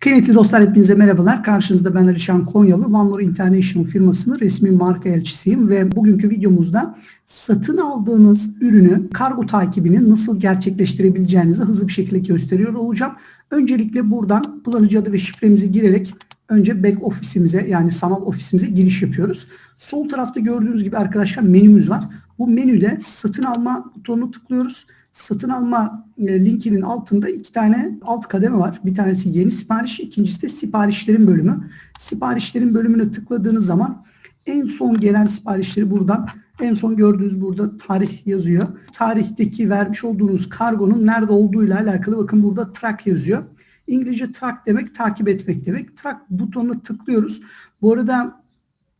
Kıymetli dostlar hepinize merhabalar. Karşınızda ben Alişan Konyalı. More International firmasının resmi marka elçisiyim ve bugünkü videomuzda satın aldığınız ürünü kargo takibini nasıl gerçekleştirebileceğinizi hızlı bir şekilde gösteriyor olacağım. Öncelikle buradan kullanıcı adı ve şifremizi girerek önce back ofisimize yani sanal ofisimize giriş yapıyoruz. Sol tarafta gördüğünüz gibi arkadaşlar menümüz var. Bu menüde satın alma butonunu tıklıyoruz satın alma e, linkinin altında iki tane alt kademe var. Bir tanesi yeni sipariş, ikincisi de siparişlerin bölümü. Siparişlerin bölümüne tıkladığınız zaman en son gelen siparişleri buradan en son gördüğünüz burada tarih yazıyor. Tarihteki vermiş olduğunuz kargonun nerede olduğuyla alakalı bakın burada track yazıyor. İngilizce track demek takip etmek demek. Track butonuna tıklıyoruz. Bu arada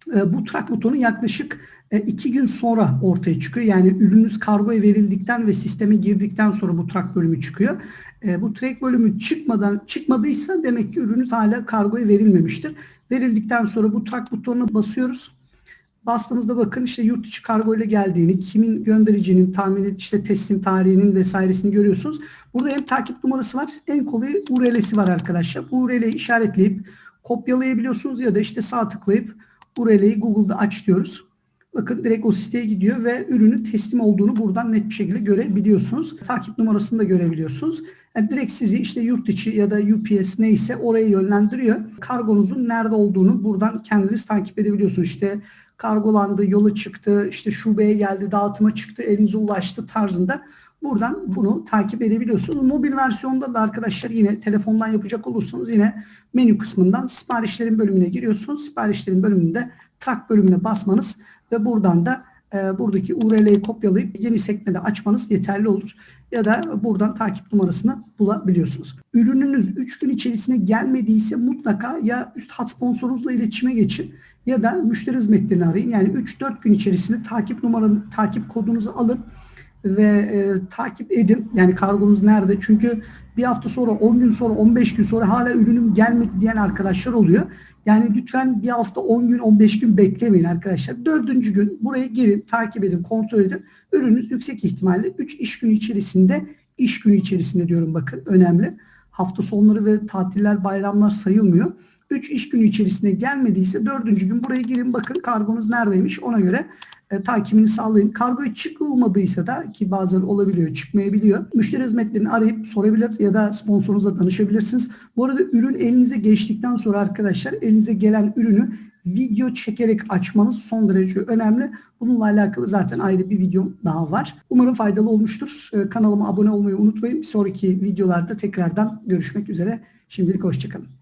bu track butonu yaklaşık e, iki gün sonra ortaya çıkıyor. Yani ürününüz kargoya verildikten ve sisteme girdikten sonra bu track bölümü çıkıyor. E, bu track bölümü çıkmadan çıkmadıysa demek ki ürününüz hala kargoya verilmemiştir. Verildikten sonra bu track butonuna basıyoruz. Bastığımızda bakın işte yurt içi kargo ile geldiğini, kimin göndericinin, tahmin işte teslim tarihinin vesairesini görüyorsunuz. Burada hem takip numarası var, en kolayı URL'si var arkadaşlar. Bu URL'yi işaretleyip kopyalayabiliyorsunuz ya da işte sağ tıklayıp URL'yi Google'da aç diyoruz. Bakın direkt o siteye gidiyor ve ürünün teslim olduğunu buradan net bir şekilde görebiliyorsunuz. Takip numarasını da görebiliyorsunuz. Yani direkt sizi işte yurt içi ya da UPS neyse oraya yönlendiriyor. Kargonuzun nerede olduğunu buradan kendiniz takip edebiliyorsunuz. İşte kargolandı, yola çıktı, işte şubeye geldi, dağıtıma çıktı, elinize ulaştı tarzında buradan bunu takip edebiliyorsunuz. Mobil versiyonda da arkadaşlar yine telefondan yapacak olursanız yine menü kısmından siparişlerin bölümüne giriyorsunuz. Siparişlerin bölümünde track bölümüne basmanız ve buradan da e, buradaki URL'yi kopyalayıp yeni sekmede açmanız yeterli olur. Ya da buradan takip numarasını bulabiliyorsunuz. Ürününüz 3 gün içerisinde gelmediyse mutlaka ya üst hat sponsorunuzla iletişime geçin ya da müşteri hizmetlerini arayın. Yani 3-4 gün içerisinde takip numaranı, takip kodunuzu alın ve e, takip edin. Yani kargonuz nerede? Çünkü bir hafta sonra, 10 gün sonra, 15 gün sonra hala ürünüm gelmedi diyen arkadaşlar oluyor. Yani lütfen bir hafta, 10 gün, 15 gün beklemeyin arkadaşlar. Dördüncü gün buraya girin, takip edin, kontrol edin. Ürününüz yüksek ihtimalle 3 iş günü içerisinde, iş günü içerisinde diyorum bakın önemli. Hafta sonları ve tatiller, bayramlar sayılmıyor. 3 iş günü içerisinde gelmediyse dördüncü gün buraya girin bakın kargonuz neredeymiş ona göre e, takibini sağlayın. Kargoya çıkılmadıysa da ki bazen olabiliyor çıkmayabiliyor. Müşteri hizmetlerini arayıp sorabilir ya da sponsorunuza danışabilirsiniz. Bu arada ürün elinize geçtikten sonra arkadaşlar elinize gelen ürünü video çekerek açmanız son derece önemli. Bununla alakalı zaten ayrı bir videom daha var. Umarım faydalı olmuştur. E, kanalıma abone olmayı unutmayın. Bir sonraki videolarda tekrardan görüşmek üzere. Şimdilik hoşçakalın.